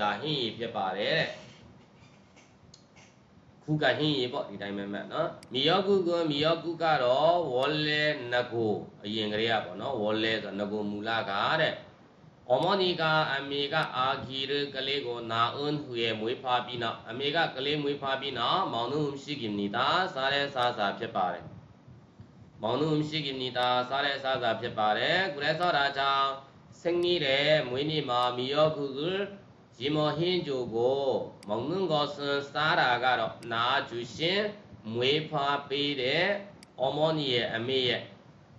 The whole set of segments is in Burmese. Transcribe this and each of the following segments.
ဒါဟင်းရေဖြစ်ပါတယ်တဲ့ခုကဟင်းရေပေါ့ဒီတိုင်းပဲမှတ်နော်မိယောကုကမိယောကုကတော့ဝောလဲနဂိုအရင်ကလေးကပေါ့နော်ဝောလဲဆိုနဂိုမူလကတဲ့ဩမောနီကအမေကအာဂီရကလေးကိုနာအွန်းဟူရဲ့မွေးဖွားပြီးနောက်အမေကကလေးမွေးဖွားပြီးနောက်မောင်နှုံရှိကင်နီတာစားတဲ့စားစာဖြစ်ပါတယ်မောင်နှုံရှိကင်နီတာစားတဲ့စားစာဖြစ်ပါတယ်ကုလဲဆောတာကြောင့်ဆင်းကြီးတဲ့မွေးနေ့မှာမိယောကုက ရီမော်ဟင်းဂျိုကိုမောင်နှုံကောစန်စားတာကတော့နာကျူရှင်မွေးဖွားပေးတဲ့အမောနီရဲ့အမေရဲ့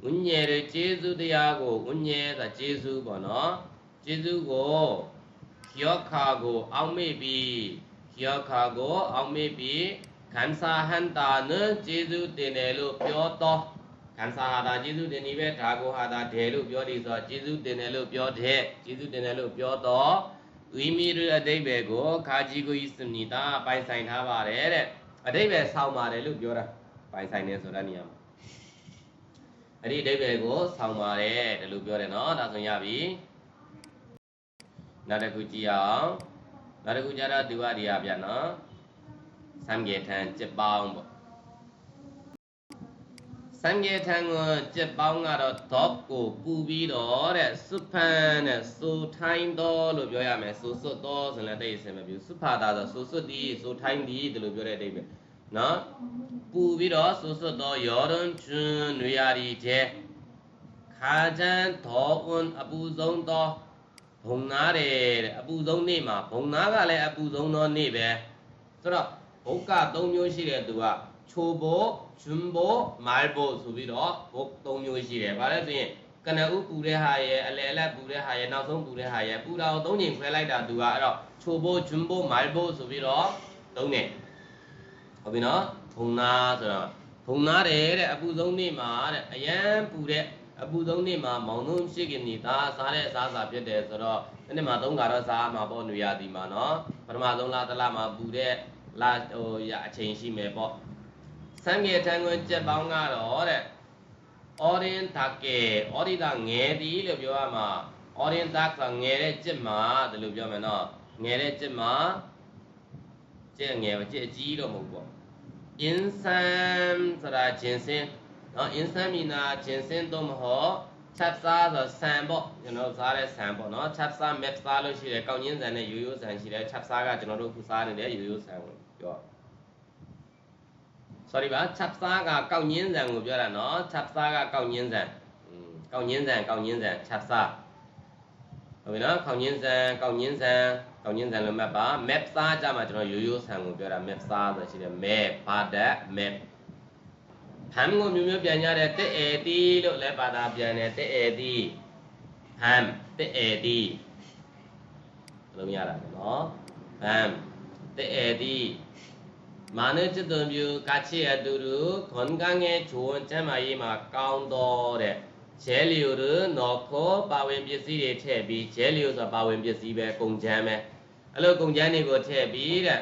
ဝိညာဉ်ရဲ့ကျေးဇူးတရားကိုဝိညာဉ်ဆိုကျေးဇူးပေါ့နော်ကျေးဇူးကိုယောခါကိုအောက်မေ့ပြီးယောခါကိုအောက်မေ့ပြီးခံစားဟန်တာနဲ့ကျေးဇူးတင်တယ်လို့ပြောတော့ခံစားဟာတာကျေးဇူးတင်နေပဲဒါကိုဟာတာဒဲလို့ပြောတယ်ဆိုတော့ကျေးဇူးတင်တယ်လို့ပြောတဲ့ကျေးဇူးတင်တယ်လို့ပြောတော့ ဝိမိရအတိဘယ်ကိုခါကြီးကိုဤစနိတာပိုင်ဆိုင်ထားပါတယ်တဲ့အတိဘယ်ဆောင်းပါတယ်လို့ပြောတာပိုင်ဆိုင်တယ်ဆိုတာနေရာမှာအဲ့ဒီအတိဘယ်ကိုဆောင်းပါတယ်တယ်လို့ပြောတယ်နော်ဒါဆိုရပြီနောက်တစ်ခုကြည့်အောင်နောက်တစ်ခုကျတော့ဒီဝဒီယာပြန်နော်စံကြေထန်စက်ပေါင်းပေါ့ စံကြေထန်ကိုစက်ပေါင်းကတော့ဒေါ့ကိုပူပြီးတော့တဲ့စွဖန်တဲ့စိုးထိုင်းတော်လို့ပြောရမယ်စိုးစွတ်တော်ဆိုလည်းတိတ်အစင်မပြူစွဖာတာဆိုစိုးစွတ်ဒီစိုးထိုင်းဒီဒီလိုပြောတဲ့အတိတ်ပဲနော်ပူပြီးတော့စိုးစွတ်တော်ယောရန်ချွန်းနွေရာဒီတဲ့ခါချန်တော်အွန်အပူဆုံးတော်ဘုံနာတယ်တဲ့အပူဆုံးနေ့မှာဘုံနာကလည်းအပူဆုံးသောနေ့ပဲဆိုတော့ဘုတ်က၃မျိုးရှိတဲ့သူက ချိုဘိုဂျွန်းဘိုမိုင်ဘိုဆိုပြီးတော့ဘုတ်၃မျိုးရှိတယ်။ဘာလဲဆိုရင်ကနဦးပူတဲ့ဟာရဲ့အလယ်အလတ်ပူတဲ့ဟာရဲ့နောက်ဆုံးပူတဲ့ဟာရဲ့ပူတာကို၃ချိန်ခွဲလိုက်တာသူကအဲ့တော့ချိုဘိုဂျွန်းဘိုမိုင်ဘိုဆိုပြီးတော့သုံးတယ်။ဟုတ်ပြီနော်။ဘုံနာဆိုတော့ဘုံနာတယ်တဲ့အပူဆုံးနေ့မှာတဲ့အရန်ပူတဲ့အပူဆုံးနေ့မှာမောင်နှုံရှိကနေတာစားတဲ့အစားအစာဖြစ်တယ်ဆိုတော့ဒီနေ့မှာသုံးကတော့စားမှာပေါ့နေရသည်မှာနော်ပထမဆုံးလားတစ်လမှာပူတဲ့လာဟိုရအချိန်ရှိမယ်ပေါ့ စံငယ်ထံကိုကြက်ပေါင်းကတော့တဲ့ orin take orin ကငယ်သည်လို့ပြောရမှာ orin tak ကငယ်တဲ့ကြက်မှာဒီလိုပြောမယ်နော်ငယ်တဲ့ကြက်မှာကြက်ငယ်ကြက်အကြီးတော့မဟုတ်ပေါ့ insan ဆိုတာဂျင်စင်နော် insan မီနာဂျင်စင်တော့မဟုတ် chat စားဆိုဆန်ပေါ့ကျွန်တော်စားတဲ့ဆန်ပေါ့နော် chat စား map စားလို့ရှိတယ်ကောက်ညင်းဆန်နဲ့ရိုးရိုးဆန်ရှိတယ် chat စားကကျွန်တော်တို့ခုစားနေတဲ့ရိုးရိုးဆန်ကိုပြော sorry ပါ chat စားကကောက်ညင်းဆန်ကိုပြောတာနော် chat စားကကောက်ညင်းဆန်อืมကောက်ညင်းဆန်ကောက်ညင်းဆန် chat စားဟုတ်ပြီနော်ကောက်ညင်းဆန်ကောက်ညင်းဆန်ကောက်ညင်းဆန်လို့မှတ်ပါ map စားကြမှာကျွန်တော်ရိုးရိုးဆန်ကိုပြောတာ map စားဆိုရှိတယ် map ဘာဒတ် map ဟမ်ကိုမျိုးမျိုးပြန်ကြတဲ့တဲ့အေတီလို့လည်းဘာသာပြန်တယ်တဲ့အေတီဟမ်တဲ့အေတီလုံးရတာနော်ဟမ်တဲ့အေတီ မာနจิตတုံပြူကချေအတူတူခွန်ကငယ်ဂျိုးကျမ်းမာရေးမှာကောင်းတော့တဲ့ဂျဲလီယိုရနော်ခေါ်ပါဝင်ပစ္စည်းတွေထည့်ပြီးဂျဲလီယိုဆိုတာပါဝင်ပစ္စည်းပဲကုန်ချမ်းပဲအဲ့လိုကုန်ချမ်းတွေကိုထည့်ပြီးတဲ့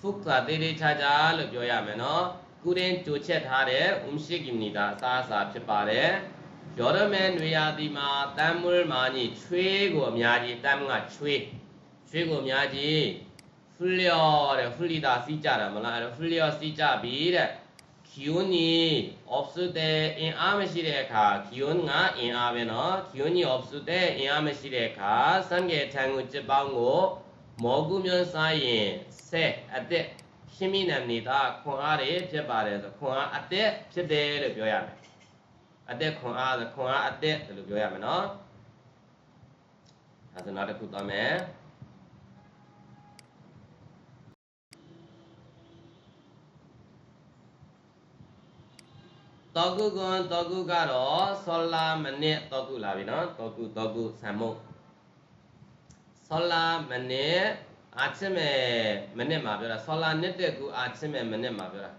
ဖုခါသေးသေးချာချာလို့ပြောရမယ်နော်ကုရင်ကြိုချက်ထားတဲ့ umshikimnita အစားအစာဖြစ်ပါတယ်။ယောရမဲနွေရာသီမှာတမ်းမွေးမာကြီးချွေးကိုအများကြီးတမ်းကချွေးချွေးကိုအများကြီး fleur တဲ့ flida စီးကြတာမလားအဲ့တော့ fleur စီးကြပြီတဲ့ kioni obsude အင်အားမရှိတဲ့အခါ kion ကအင်အားပဲနော် kioni obsude အင်အားမရှိတဲ့အခါစံငယ်ထံကိုစစ်ပေါင်းကိုမောကုမျိုးစားရင်ဆဲအသက်ရှင်းမိနံနေတာခွန်အားတွေဖြစ်ပါတယ်ဆိုခွန်အားအသက်ဖြစ်တယ်လို့ပြောရမယ်အသက်ခွန်အားဆိုခွန်အားအသက်လို့ပြောရမယ်နော်ဒါဆိုနောက်တစ်ခုသွားမယ် တောကုကွန်တောကုကတော့ဆောလာမနစ်တောကုလာပြီနော်တောကုတောကုဆံမုတ်ဆောလာမနစ်အာချစ်မဲ့မိနစ်မှာပြောတာဆောလာနှစ်တဲ့ကူအာချစ်မဲ့မိနစ်မှာပြောတာ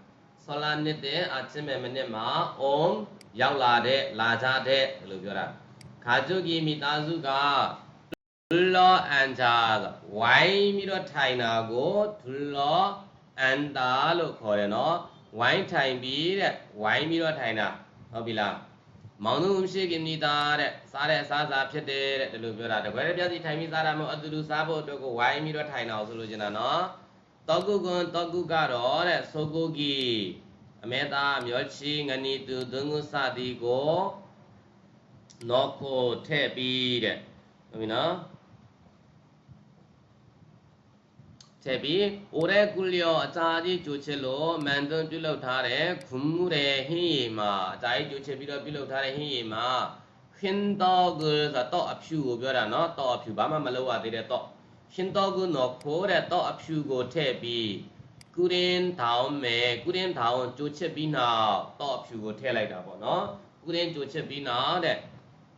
ဆောလာနှစ်တဲ့အာချစ်မဲ့မိနစ်မှာအုံရောက်လာတဲ့လာကြတဲ့လို့ပြောတာခါကျုကီမိသားစုကဒူလောအန်ဂျာဝိုင်းပြီးတော့ထိုင်တာကိုဒူလောအန်တာလို့ခေါ်တယ်နော် ဝိုင်းထိုင်ပြီးတဲ့ဝိုင်းပြီးတော့ထိုင်တာဟုတ်ပြီလားဝမောင်သူမရှိခင်နေတာတဲ့စားတဲ့အစားအစာဖြစ်တယ်တဲ့ဒီလိုပြောတာတကွဲပြစီထိုင်ပြီးစားတာမဟုတ်အတူတူစားဖို့အတွက်ကိုဝိုင်းပြီးတော့ထိုင်အောင်ဆိုလို့ကျင်တာနော်တောကုကွန်တောကုကတော့တဲ့ဆိုကိုကီအမေတာမျောချီငနီတူဒုံငုစသည်ကိုနောကိုထဲ့ပြီးတဲ့ဟုတ်ပြီနော် ချက်ပြီးအိုရဲကုလျောအစာကြီးကြိုချစ်လို့မန်တွန်းပြုလုပ်ထားတဲ့ခုမှုတဲ့ဟင်းရီမှာအစာကြီးကြိုချစ်ပြီးတော့ပြုလုပ်ထားတဲ့ဟင်းရီမှာခင်းတော့ကဆိုတော့အဖြူကိုပြောတာနော်တော့အဖြူဘာမှမလုပ်ရသေးတဲ့တော့ခင်းတော့ကနော်ခိုးတဲ့တော့အဖြူကိုထည့်ပြီးကုရင်ထောင်းမယ်ကုရင်ထောင်းကြိုချစ်ပြီးနောက်တော့အဖြူကိုထည့်လိုက်တာပေါ့နော်ကုရင်ကြိုချစ်ပြီးနောက်တဲ့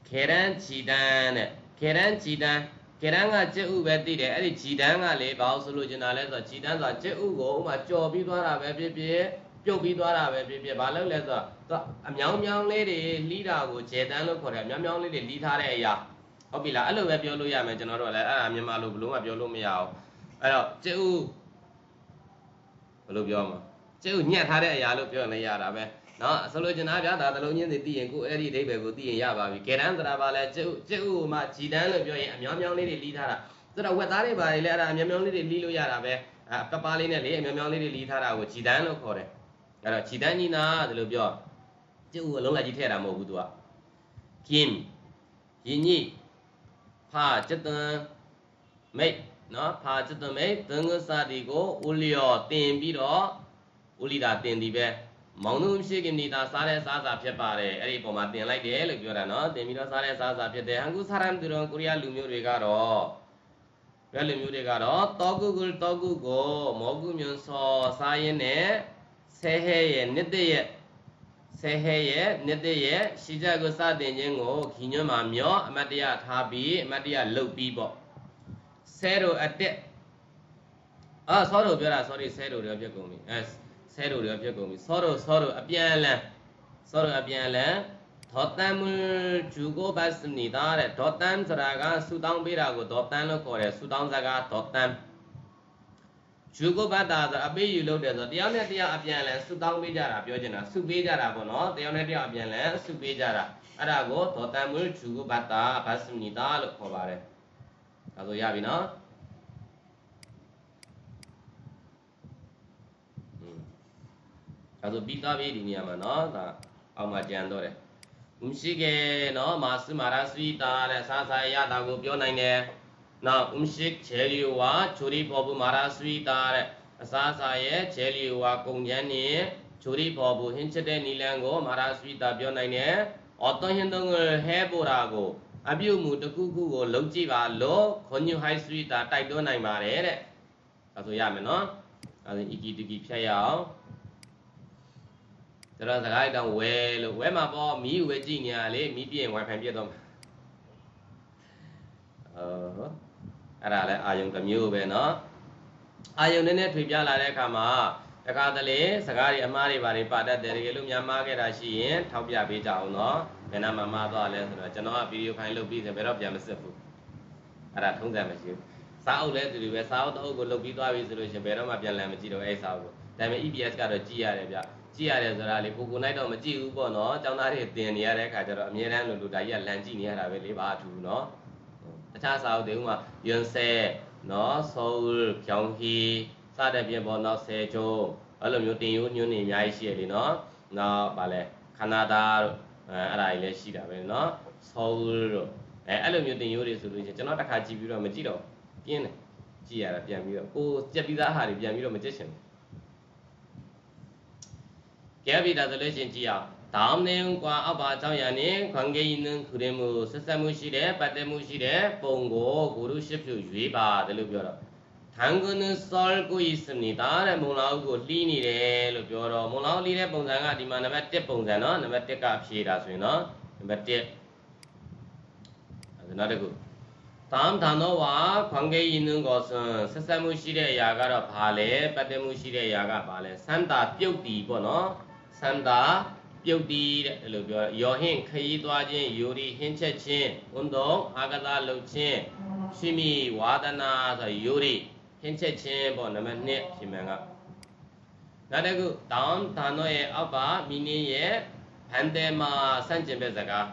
ခေရန်ချီတန်းတဲ့ခေရန်ချီတန်း ကေရန်ကကျက်ဥပဲသိတယ်အဲ့ဒီဂျီတန်းကလေဘာလို့ဆိုလို့ကျင်တာလဲဆိုတော့ဂျီတန်းဆိုတာကျက်ဥကိုဥမာကြော်ပြီးသွားတာပဲဖြစ်ဖြစ်ပြုတ်ပြီးသွားတာပဲဖြစ်ဖြစ်ဘာလို့လဲဆိုတော့သူအမြောင်းမြောင်းလေးတွေလှီးတာကိုဂျယ်တန်းလို့ခေါ်တယ်အမြောင်းမြောင်းလေးတွေလှီးထားတဲ့အရာဟုတ်ပြီလားအဲ့လိုပဲပြောလို့ရမယ်ကျွန်တော်တို့လည်းအဲ့ဒါမြန်မာလိုဘလို့မှပြောလို့မရအောင်အဲ့တော့ကျက်ဥဘယ်လိုပြောမှာကျက်ဥညှက်ထားတဲ့အရာလို့ပြောနေရတာပဲ နော်ဆိုလိုချင်တာဗျာဒါသလုံးချင်းတွေသိရင်ကိုအဲ့ဒီအဓိပ္ပာယ်ကိုသိရင်ရပါပြီကေရန်ဆိုတာဘာလဲကျုပ်ကျုပ်မှဂျီတန်းလို့ပြောရင်အမြောင်းမြောင်းလေးတွေလီးထားတာဆိုတော့ဝက်သားတွေဘာတွေလဲအဲ့ဒါအမြောင်းမြောင်းလေးတွေလီးလို့ရတာပဲအပပလေးနဲ့လေအမြောင်းမြောင်းလေးတွေလီးထားတာကိုဂျီတန်းလို့ခေါ်တယ်အဲ့တော့ဂျီတန်းကြီးနာဒီလိုပြောကျုပ်အလုံးလိုက်ကြီးထည့်တာမဟုတ်ဘူးသူကကင်းယင်းကြီးဖာကျတန်မိတ်နော်ဖာကျတန်မိတ်သင်္ကစားဒီကိုဦးလျော်တင်ပြီးတော့ဦးလီတာတင်ဒီပဲ မောင်နှုံရှိခင်နေတာစားတဲ့စားစာဖြစ်ပါတယ်အဲ့ဒီပုံမှာတင်လိုက်တယ်လို့ပြောတာနော်တင်ပြီးတော့စားတဲ့စားစာဖြစ်တယ်ဟန်ကူဆာရမ်တူရွန်ကိုရီးယားလူမျိုးတွေကတော့ဘယ်လူမျိုးတွေကတော့တောကုကုတောကုကိုမောကုမြွန်စောစားရင်းနဲ့ဆဲဟဲရဲ့နှစ်တရဲ့ဆဲဟဲရဲ့နှစ်တရဲ့ရှိချက်ကိုစတင်ခြင်းကိုခီညွန်းမှာမျောအမတ်တရထားပြီးအမတ်တရလုတ်ပြီးပေါ့ဆဲတို့အတက်အာဆောတို့ပြောတာ sorry ဆဲတို့တွေပြက်ကုန်ပြီအဲ ဆဲတို့တွေပြက်ကုန်ပြီဆောတို့ဆောတို့အပြန်လန်ဆောတို့အပြန်လန်ဒေါတန်မူဂျူကိုဘတ်စနေတာတဲ့ဒေါတန်ဆိုတာကဆူတောင်းပေးတာကိုဒေါတန်လို့ခေါ်တယ်ဆူတောင်းစကားဒေါတန်ဂျူကိုဘတ်တာဆိုအပေးယူလုပ်တယ်ဆိုတယောက်နဲ့တယောက်အပြန်လန်ဆူတောင်းပေးကြတာပြောချင်တာဆူပေးကြတာပေါ့နော်တယောက်နဲ့တယောက်အပြန်လန်ဆူပေးကြတာအဲ့ဒါကိုဒေါတန်မူဂျူကိုဘတ်တာဘတ်စနေတာလို့ခေါ်ပါတယ်ဒါဆိုရပြီနော် ဒါဆိုပြီးသားပြီဒီနေရာမှာနော်ဒါအောက်မှာကြံတော့တယ်မရှိကေနော်မာစမာရစဝိတာတဲ့စာစာရတာကိုပြောနိုင်တယ်နောက်ဥမရှိချေလီဝါချူရီဖော်ဘူးမာရစဝိတာတဲ့အစာစာရဲ့ချေလီဝါကုံချမ်းနေချူရီဖော်ဘူးဟင်းချက်တဲ့နီလန်ကိုမာရစဝိတာပြောနိုင်တယ်အော်တန်ဟင်းတော့ဟဲပိုရာကိုအပြုတ်မှုတစ်ခုခုကိုလုံကြည့်ပါလို့ခွန်ညူဟိုက်စဝိတာတိုက်တွန်းနိုင်ပါတယ်တဲ့ဒါဆိုရမယ်နော်အဲဒီအီကီတကီဖြတ်ရအောင် ကျွန်တော်စကားတောင်ဝဲလို့ဝဲမှာပေါ့မီးဝဲကြည့်နေရလေမီးပြည့်ရင် wifi ပြည့်တော့မှာအော်အဲ့ဒါလည်းအာယုံတစ်မျိုးပဲเนาะအာယုံနည်းနည်းထွေပြလာတဲ့အခါမှာတခါတလေစကားတွေအမားတွေဘာတွေပါတတ်တယ်တကယ်လို့များမားခဲ့တာရှိရင်ထောက်ပြပေးကြအောင်เนาะဘယ်နှမှာမားသွားလဲဆိုတော့ကျွန်တော်ကဗီဒီယိုဖိုင်လုပ်ပြီးဆိုဘယ်တော့ပြန်မစစ်ဘူးအဲ့ဒါထုံးစံမရှိဘူးစာအုပ်လဲသူတွေပဲစာအုပ်တအုပ်ကိုလုပ်ပြီးသွားပြီဆိုလို့ရှိရင်ဘယ်တော့မှပြန်လည်မကြည့်တော့အဲ့စာအုပ်ကိုဒါပေမဲ့ EPS ကတော့ကြည့်ရတယ်ဗျ ကြည့်ရတယ်ဆိုတာလေကိုကိုနိုင်တော့မကြည့်ဘူးပေါ့နော်ចောင်းသားတွေတင်နေရတဲ့အခါကျတော့အမြဲတမ်းလို့လို့ဒါကြီးကလန်ကြည့်နေရတာပဲလေဘာအထူးနော်တခြားစာအုပ်တွေဥမာယွန်ဆဲနော်ဆိုလ်ကျောင်းဟီစတဲ့ပြင်ပေါ့နော်ဆဲကျုံအဲ့လိုမျိုးတင်ယူညွန်းနေအများကြီးရှိရလေနော်နောက်ဗာလဲခန္ဓာသားတို့အဲအဲ့ဒါကြီးလည်းရှိတာပဲနော်ဆိုလ်တို့အဲအဲ့လိုမျိုးတင်ယူတွေဆိုလို့ချင်းကျွန်တော်တစ်ခါကြည့်ပြီးတော့မကြည့်တော့ပြင်းတယ်ကြည့်ရတာပြန်ပြီးတော့ကိုကြက်ပြီးသားဟာတွေပြန်ပြီးတော့မကြည့်ချင်ဘူး ကဲပြီဒါဆိုလို့ရှိရင်ကြည့်အောင်ဒါမနေကွာအဘအကြောင်းရနဲ့ခွန်ကေင်းနခူရမှုဆက်ဆက်မှုရှိတဲ့ပတ်သက်မှုရှိတဲ့ပုံကိုကိုရုရှိဖြူရွေးပါတယ်လို့ပြောတော့ထန်ကွန်းဆောလ်ကိုဤစနေတာတဲ့မုံလာဥကိုလှီးနေတယ်လို့ပြောတော့မုံလာဥလှီးတဲ့ပုံစံကဒီမှာနံပါတ်1ပုံစံနော်နံပါတ်1ကဖြေတာဆိုရင်နော်နံပါတ်1အဲနောက်တစ်ခုတမ်ဌာနောဝါခွန်ကေးရင်ကိုဆက်ဆက်မှုရှိတဲ့အရာကတော့ဘာလဲပတ်သက်မှုရှိတဲ့အရာကဘာလဲစန္တာပြုတ်တီပေါ့နော် စန္တာပြုတ်တီတဲ့အဲ့လိုပြောယောဟင်ခရီးသွားခြင်းယူရီဟင်းချက်ခြင်းဝန်တော်အာကစားလုပ်ခြင်းရှိမိဝါဒနာဆိုယူရီဟင်းချက်ခြင်းပေါ့နံပါတ်1ရှင်မန်ကနောက်တစ်ခုတောင်းဌာနောရဲ့အောက်ပါမီနင်းရဲ့ဖဘန်တဲမှာစန့်ကျင်ဘက်စကား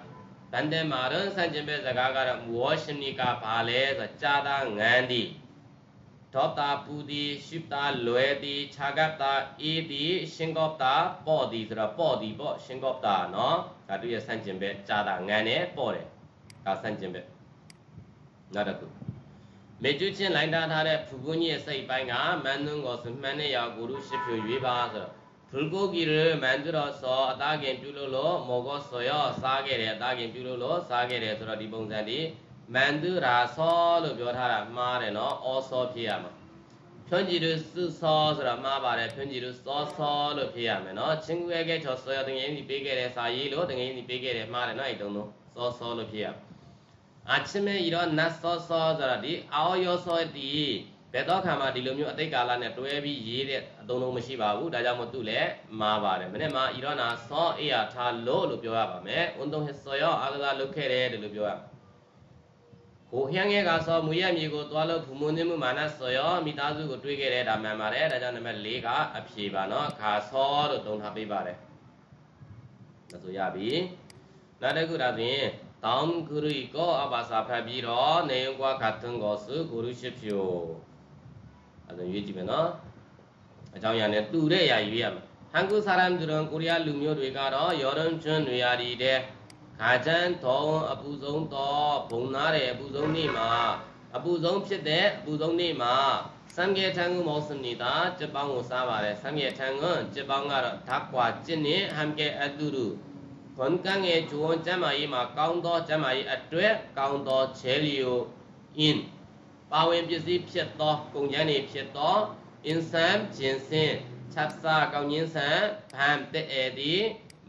ဘန်တဲမှာတော့စန့်ကျင်ဘက်စကားကတော့ဝေါရှင်နီကဘာလဲဆိုကြာတာငန်းဒီ ဒေါတာပူသည်ရှိတာလွယ်သည်ခြာကပ်တာအေးသည်ရှင်ကော့တာပေါ့သည်ဆိုတော့ပေါ့သည်ပေါ့ရှင်ကော့တာနော်ဒါသူရဲ့ဆန့်ကျင်ဘက်ကြာတာငန်တယ်ပေါ့တယ်ဒါဆန့်ကျင်ဘက်နောက်တစ်ခုမေကျူးချင်းလိုင်းတားထားတဲ့ဖူကူကြီးရဲ့စိတ်ပိုင်းကမန်သွန်းကိုစမှန်နဲ့ရာကိုရုရှိဖြူရွေးပါဆိုတော့ဖူကူကြီးရဲ့မန်သူတော်စောအသားခင်ပြုလို့လို့မော်ကောစောရစားခဲ့တယ်အသားခင်ပြုလို့လို့စားခဲ့တယ်ဆိုတော့ဒီပုံစံဒီ မန္တုရာသောလို့ပြောထားတာမှားတယ်နော်ဩသောဖြစ်ရမှာဖြွန်ကြည်တို့စုသောဆိုတာမှားပါတယ်ဖြွန်ကြည်တို့သောသောလို့ဖြစ်ရမယ်နော်ချင်းကွဲကဲချောဆောရတငယ်ကြီးပေးခဲ့တဲ့စာရေးလို့တငယ်ကြီးပေးခဲ့တယ်မှားတယ်နော်အဲ့တုံးတော့သောသောလို့ဖြစ်ရအချင်းမဲဤတော့နတ်သောသောဆိုတာဒီအောယောသောတီဘယ်တော့ခါမှဒီလိုမျိုးအတိတ်ကာလနဲ့တွဲပြီးရေးတဲ့အတုံးလုံးမရှိပါဘူးဒါကြောင့်မို့သူ့လည်းမှားပါတယ်မနေ့မှာဤတော့နာသောအေယထာလို့လို့ပြောရပါမယ်ဝန်တုံဟဆောယောအာဂလာလုတ်ခဲ့တယ်လို့ပြောရပါ ဟျန်းငယ်ကဆောမူရမြေကိုသွားလို့ဖူမွန်းနေမှုမာနဆောယောမိသားစုကိုတွေးခဲ့တယ်ဒါမှန်ပါတယ်ဒါကြောင့်နံပါတ်၄ကအဖြေပါနော်ခါဆောလို့သုံးထားပေးပါတယ်ဒါဆိုရပြီနောက်တစ်ခုဒါဖြင့်တောင်းဂရုကိုအဘာစာဖတ်ပြီးတော့နေယုံကွာခတ်ထွန်းကိုစုဂရုရှိဖြိုအဲ့ဒါရွေးကြည့်မယ်နော်အကြောင်းအရာနဲ့တူတဲ့အရာရွေးရမယ်ဟန်ကူစာရမ်ဒူရန်ကိုရီးယားလူမျိုးတွေကတော့ယောရန်ကျွန်းတွေရာဒီတဲ့ ခါချမ်းတော်အပူဆုံးတော့ဘုံနာတဲ့အပူဆုံးနေ့မှာအပူဆုံးဖြစ်တဲ့အပူဆုံးနေ့မှာစံကေထန်ကူမောစနေတာစက်ပေါင်းကိုစားပါတယ်စံကေထန်ကစက်ပေါင်းကတော့ဓာတ်ကွာကျင်းနေဟမ်ကေအတူတူခွန်ကန်းရဲ့ဂျွန်ကျမ်းမာရေးမှာကောင်းသောကျမ်းမာရေးအတွက်ကောင်းသောချဲလီယိုအင်းပါဝင်ပစ္စည်းဖြစ်သောကုန်ကျန်းတွေဖြစ်သောအင်ဆမ်ဂျင်စင်ချက်စာကောင်းချင်းဆန်ဗမ်တဲ့အေဒီ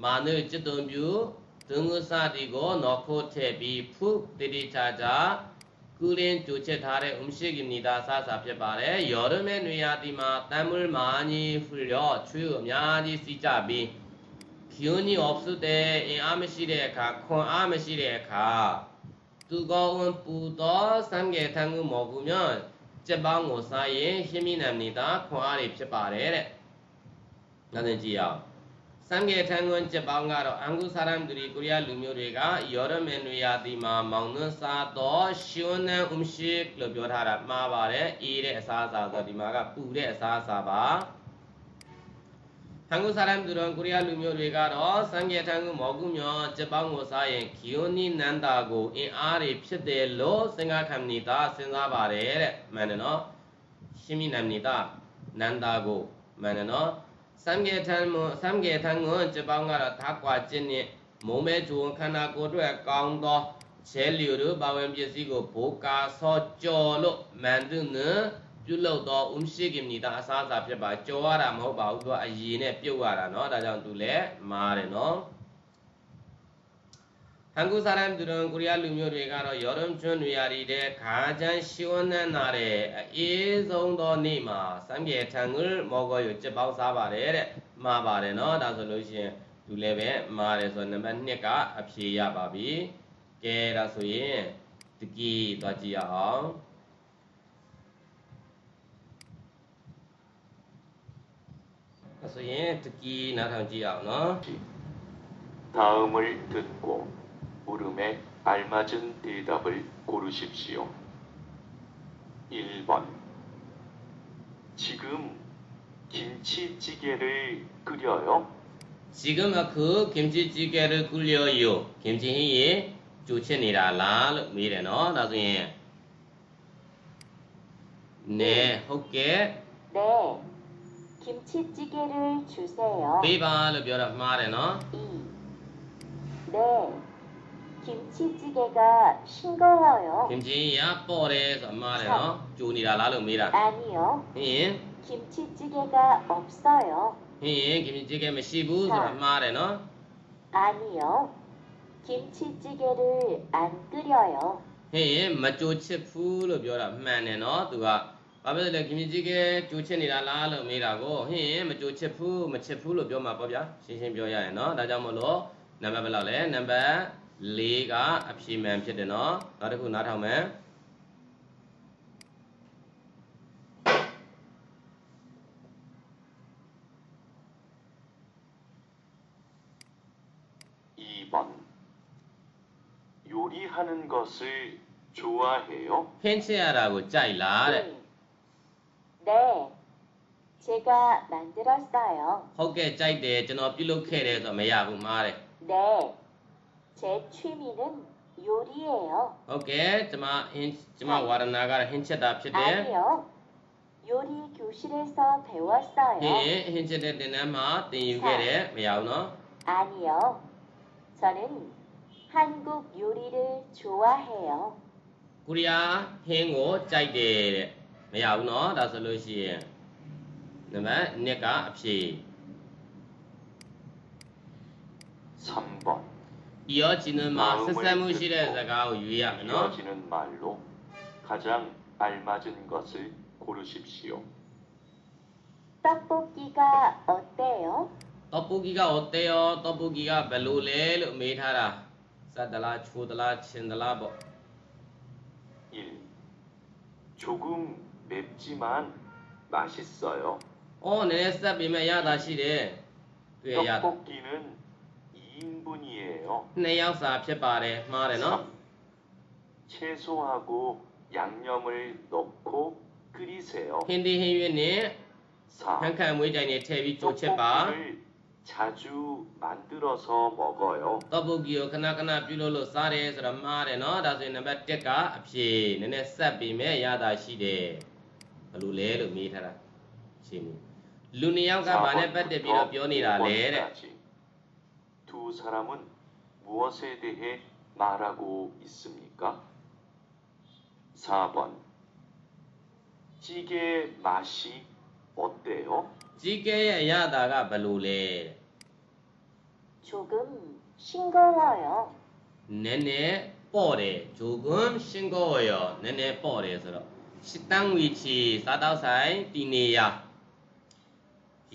မာနုจิตတုံပြူ ဒုငုစတိကိုနော်ခိုးထည့်ပြီးဖုတိတိချာချာကူလင်းကြိုချက်ထားတဲ့ဥမရှိကိနီတာဆာစာဖြစ်ပါတယ်ယောရမဲနွေရာတီမှာတမ်မွေမာညီဖရီရောချွေးအများကြီးစီးကြပြီးခီယိုနီအော့ဖ်စုတဲ့အင်အားမရှိတဲ့အခါခွန်အားမရှိတဲ့အခါသူကောဝန်ပူသောစံငယ်ထံကူမော်ကူမြတ်စက်ပေါင်းကို စားရင်ရှင်းမြနံနေတာခွန်အားတွေဖြစ်ပါတယ်တဲ့။နောက်သင်ကြည့်အောင်။စံငယ်ထံကွန်စက်ပေါင်းကတော့အန်ဂုစာရမ်ဒူရီကိုရီးယားလူမျိုးတွေကယောရမဲနွေရာသီမှာမောင်နှန်းစားသောရှွန်းနန်ဥမရှိလို့ပြောထားတာမှားပါတယ်။အေးတဲ့အစားအစာဆိုဒီမှာကပူတဲ့အစားအစာပါ။ဟန်ကူစာရမ်သူတော်ကိုရီးယားလူမျိုးတွေကတော့စံငယ်ထန်ကူမော်ကူမြောစက်ပေါင်းကိုစားရင်ခီယိုနီနန္တာကိုအင်အားတွေဖြစ်တယ်လို့စင်္ဂခမ်နီတာစဉ်းစားပါတယ်တဲ့မှန်တယ်နော်ရှင်းမိနမ်နီတာနန္တာကိုမှန်တယ်နော် စံငယ်ထန်မစံငယ်ထန်ကိုစက်ပေါင်းကတော့ဓာကွာကျင်းနဲ့မုံမဲဂျုံခန္ဓာကိုယ်အတွက်ကောင်းသောချဲလျူတို့ပါဝင်ပစ္စည်းကိုဘိုကာဆောကြော်လို့မန်တုနပြုတ်တော့ဥမရှိကိမီတာအစားအစာဖြစ်ပါကြော်ရတာမဟုတ်ပါဘူးသူကအရေနဲ့ပြုတ်ရတာเนาะဒါကြောင့်သူလည်းမားတယ်เนาะ 한국 사람들은 코리아 루묘를 가로 여름철 위아리에 가장 시원한 날에 일송도니마. 삼계탕을 먹어요. 제방 사바레 마바레너 다솔루시 둘레베 마레서 넘버 2가 앞시야 바비. 게라소인 듣기 다지야. 그래서 예 듣기 나타지야 너? 다음을 듣고. 물음에 알맞은 대답을 고르십시오. 1번 지금 김치찌개를 끓여요? 지금 그 김치찌개를 끓여요. 김치 히이 주체니라 라르 미래노 나중에 네, 혹게 네. 김치찌개를 주세요. 비바를 벼락 말해너 이. 네. 김치찌개가 싱거워요. 김치희야 ပေါ့တယ်ဆိုမှားတယ်နော်ကြိုနေတာလားလို့မေးတာ 아니요. ဟင်း 김치찌개가 없어요. ဟင်း 김치찌개 မရှိဘူးဆိုတာမှားတယ်နော် 아니요. 김치찌개를 안 끓여요. ဟင်းမကြိုချစ်ဘူးလို့ပြောတာမှန်တယ်နော်သူကဘာဖြစ်လဲ 김치찌개 ကြိုချစ်နေတာလားလို့မေးတာကိုဟင်းမကြိုချစ်ဘူးမချစ်ဘူးလို့ပြောမှာပေါ့ဗျာရှင်းရှင်းပြောရရင်နော်ဒါကြောင့်မလို့နံပါတ်ဘယ်လောက်လဲနံပါတ် ၄ကအဖြေမှန်ဖြစ်တယ်နော်နောက်တစ်ခုနားထောင်မယ် 2번 요리하는 것을 좋아해요? ဟင်းချက်ရတာကိုကြိုက်လားတဲ့ 네. 제가 만들었어요. ဟုတ်ကဲ့ကြိုက်တယ်ကျွန်တော်ပြုလုပ်ခဲ့တယ်ဆိုတော့မရဘူးမှားတယ် 네. 제 취미는 요리예요. 오케이. 저마 힌트 저마 네. 와라나가 힌트다 피데. 아니요. 요리 교실에서 배웠어요. 예, 힌트를 내나마 땡유게레 매야우노. 아니요. 저는 한국 요리를 좋아해요. 코리아 행오 짜이게 매야우노 다슬로시. 너만 내가 앞시 3번 이어지는 마 세사무실의 자가 유의하면 어? 이어지는 말로 가장 알맞은 것을 고르십시오. 떡볶이가 어때요? 떡볶이가 어때요? 떡볶이가 별로를 메타라 싸달라 초달라 친달라 뭐 1. 조금 맵지만 맛있어요. 어, 네, 쌉이면 야다시래. 떡볶이는 인분이에요. နှစ်ယောက်စာဖြစ်ပါတယ်မှားတယ်နော် 채소하고 양념을 넣고 끓이세요. ဟင်းဒီဟင်းရွက်နဲ့ 4. ခန်းခန့်မွေးကြိုင်နဲ့ထည့်ပြီးကြိုချက်ပါ 떡볶이를 자주 만들어서 먹어요. တော့ပုတ်ကြီးကိုခဏခဏပြုလုပ်လို့စားတယ်ဆိုတော့မှားတယ်နော်ဒါဆိုရင်နံပါတ်1ကအဖြေနည်းနည်းဆက်ပြီးမဲ့ရတာရှိတယ်ဘယ်လိုလဲလို့မေးထားတာရှင်းပြီလူနှစ်ယောက်ကဘာနဲ့ပတ်သက်ပြီးတော့ပြောနေတာလဲတဲ့ 5번까지. 사람은 무엇에 대해 말하고 있습니까? 4번 찌개의 맛이 어때요? 찌개의 야다가 별로래. 조금 싱거워요. 네네 뻘에 조금 싱거워요. 네네 뻘에서 식당 위치 사다사이 디네야.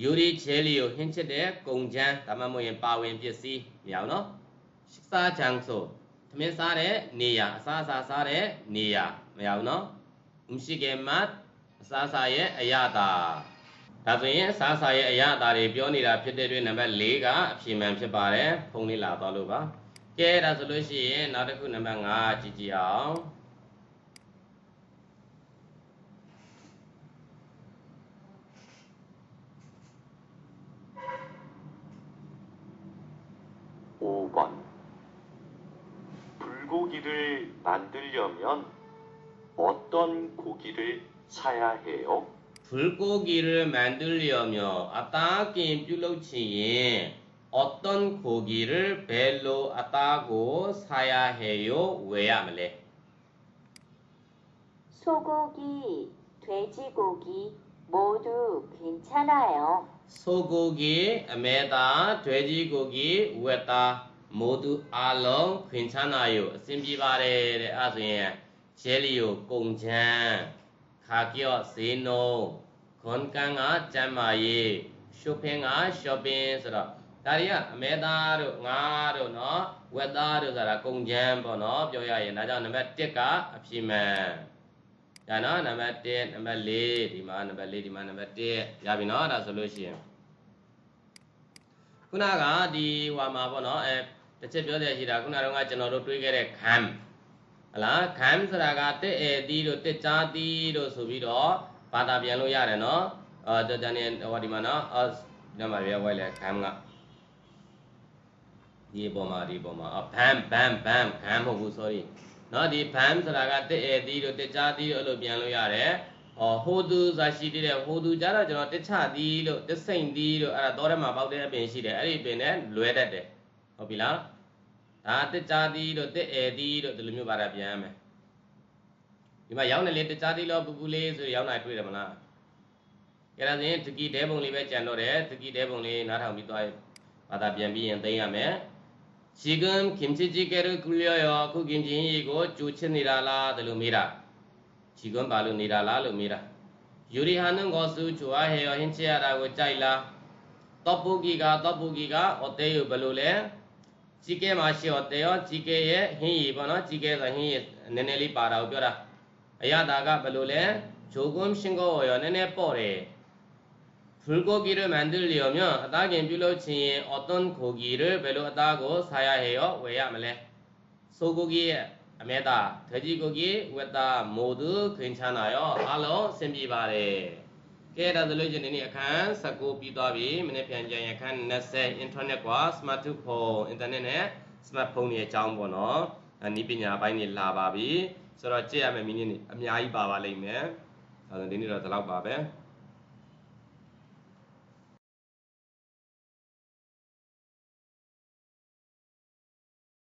န်းဝီချီစားတော့ဆိုင်တီနေရယူရီချဲလီကိုဟင်းချစ်တဲ့ကုံချမ်းဒါမှမဟုတ်ရင်ပါဝင်ပစ္စည်းမရဘူးနော်ရှစ်စားချမ်းဆိုသမင်းစားတဲ့နေရအစားအစာစားတဲ့နေရမရဘူးနော်မရှိကေမတ်အစားအစာရဲ့အရသာဒါဆိုရင်အစားအစာရဲ့အရသာတွေပြောနေတာဖြစ်တဲ့အတွက်နံပါတ်၄ကအဖြေမှန်ဖြစ်ပါတယ်ဖုန်းလေးလာတော့လို့ပါကဲဒါဆိုလို့ရှိရင်နောက်တစ်ခုနံပါတ်5ကြည့်ကြည့်အောင် 5번. 불고기를 만들려면 어떤 고기를 사야 해요? 불고기를 만들려면 아따긴 뾰록치인 어떤 고기를 벨로 아따고 사야 해요? 왜 하mel래? 소고기, 돼지고기 모두 괜찮아요. ဆိုကိုကြီးအမေတာဒွဲကြီးကိုကြီးဝက်တာမိုးသူအလုံးခွင်ချမ်းသာယိုအစဉ်ပြေပါတယ်တဲ့အဲဆိုရင်ရဲလီယိုကုံချမ်းခါကျော့ဈေးနှုန်းခွန်ကန်ကကျမ်းမာရေးရှုပ်ဖင်းက shopping ဆိုတော့ဒါတွေကအမဲသားတို့ငါတို့เนาะဝက်သားတို့ဆိုတာကုံချမ်းပေါ့เนาะပြောရရင်ဒါကြောင့်နံပါတ်1ကအဖြေမှန် ဒါနော်နံပါတ်1နံပါတ်4ဒီမှာနံပါတ်4ဒီမှာနံပါတ်1ရပြီနော်ဒါဆိုလို့ရှိရင်ခုနကဒီဟွာမှာပေါ့နော်အဲတစ်ချက်ပြောရရှိတာခုနကတော့ကျွန်တော်တို့တွေးခဲ့တဲ့ခမ်ဟလားခမ်ဆိုတာကတက်အဲတီးတို့တက်ကြားတီးတို့ဆိုပြီးတော့ဘာသာပြန်လို့ရတယ်နော်အော်တန်နေဟိုဒီမှာနော်အော်ဒီမှာပြောဝိုင်းလဲခမ်ကဒီပေါ်မှာဒီပေါ်မှာအော်ဘမ်ဘမ်ဘမ်ခမ်မဟုတ်ဘူး sorry နော်ဒီဘမ်ဆိုတာကတက်ဧသီးတို့တက်ချာသီးတို့အဲ့လိုပြန်လို့ရတယ်ဟောဟိုသူစာရှိသေးတဲ့ဟိုသူကြတော့ကျွန်တော်တက်ချသီးတို့တက်စိန်သီးတို့အဲ့ဒါတော့ထဲမှာပေါက်တဲ့အပင်ရှိတယ်အဲ့ဒီပင်နဲ့လွဲတတ်တယ်ဟုတ်ပြီလားဒါတက်ချသီးတို့တက်ဧသီးတို့ဒီလိုမျိုးပါတာပြန်ရမယ်ဒီမှာရောက်နေလေတခြားတိလောပူပူလေးဆိုရောက်နေတွေ့တယ်မလားကဲဒါဆိုရင်တကီတဲပုံလေးပဲကြံတော့တယ်တကီတဲပုံလေးနားထောင်ပြီးသွားဘာသာပြန်ပြီးရင်သိမ်းရမယ် 지금 김치찌개를 굴려요. 그 김치이고 주치니라 라들로 미라. 지금 바로 니라라로 미라. 요리하는 것을 좋아해요. 힌치야라고 짜일라. 떡볶이가 떡볶이가 어때요? 별로래? 찌개 맛이 어때요? 찌개에 힘이 번호 찌개에서 힘이 네네리 빠라고 뼈라. 야다가 별로래? 조금 싱거워요. 네네 뽀래. 불고기를 만들려면 아다긴 뷰로치인 어떤 고기를 별로 아다고 사야 해요? 왜야 말래? 소고기 아메다 돼지고기 왜다 모두 괜찮아요. 알로 셈비바래. ကဲဒါဆိုလို့ချင်းဒီနေ့အခန်း19ပြီးသွားပြီမနေ့ပြန်ကြရင်အခန်း20 internet ကွာ smartphone internet နဲ့ smartphone ရဲ့အကြောင်းပေါ့နော်အနည်းပညာအပိုင်းတွေလာပါပြီဆိုတော့ကြည့်ရမယ့်မိနစ်အများကြီးပါပါလိမ့်မယ်ဒါဆိုဒီနေ့တော့ဒီလောက်ပါပဲ